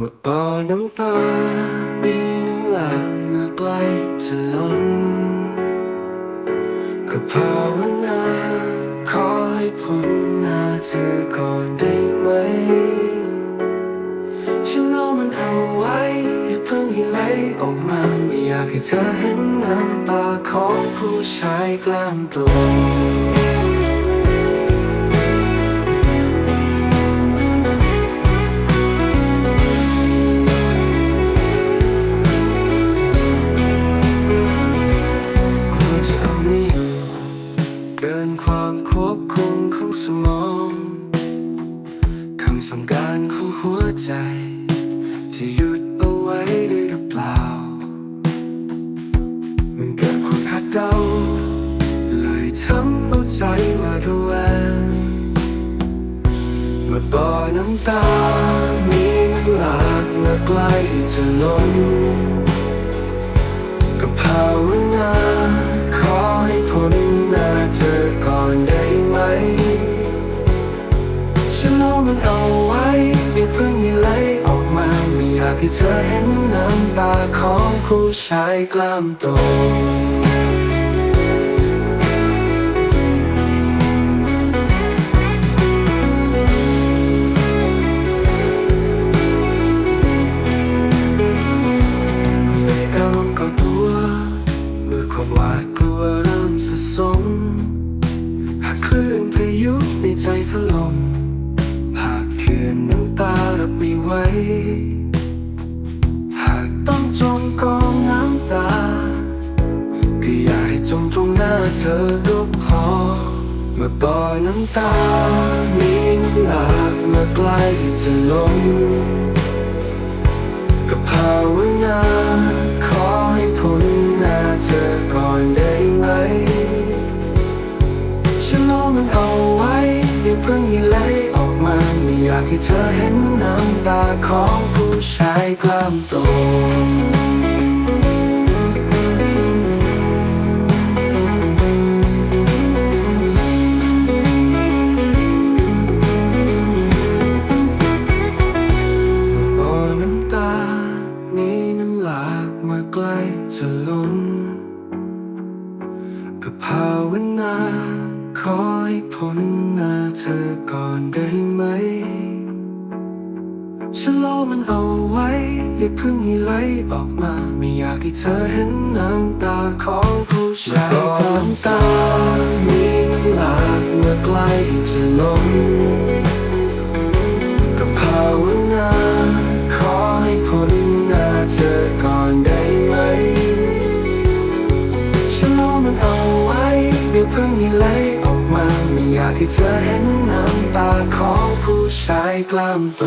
ว่าบ่อน้ำตามีน้ำหลากมาใกล้จะล้นก็ภาวนาขอให้พ้นหน้าเธอก่อนได้ไหม ฉันเอามันเอาไว้อย่าเพิ่งให้ไหลออกมา ไม่อยากให้เธอเห็นน้ำตาของผู้ชายกลางตัว ใจ จะหยุดเอาไว้ได้หรือเปล่า มันเกิดความขัดเดาเลยทำเอาใจว่าระแวงเมื่อบ่อน้ำตา มีน้ำหลากมาใกล้จะล้นก็ภาวนาขอให้พ้นากให้เธอเห็นน้ำตาของผู้ชายกล้ามโต เธอก็พอ เมื่อบ่อน้ำตา มีน้ำหลากมาใกล้จะล้นก็ภาวนาขอให้พ้นหน้าเธอก่อนได้ไหมฉันเอมันเอาไว้อย่าเพิ่งให้ไหลออกมาไม่อยากให้เธอเห็นน้ำตาของผู้ชายกล้ามโต พ้นหน้าเธอก่อนได้ไหมฉันรอมันเอาไว้อย่าเพิ่งให้ไหลออกมา ไม่อยากให้เธอเห็นน้ำตาของผู้ชายบ่อน้ำตามีหลากเมื่อใกล้จะลง ออกมาไม่อยากให้เธอเห็นน้ำตาของผู้ชายกล้ามโต